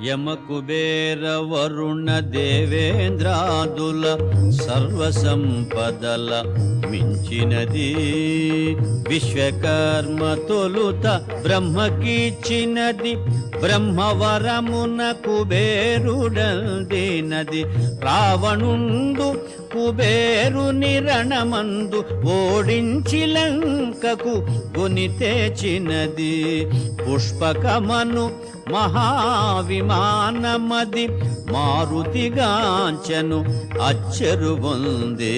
యమ కుబేర వరుణ దేవేంద్రాదుల సర్వ సంపదల మించినది. విశ్వకర్మ తొలుత బ్రహ్మకిచ్చినది. బ్రహ్మవరమున కుబేరుడల్దినది. రావణుండు కుబేరుని రణమందు ఓడించి లంకకు గుని తెచ్చినది. పుష్పకమను మహావిమానమది మారుతిగాంచను అచ్చరు ఉంది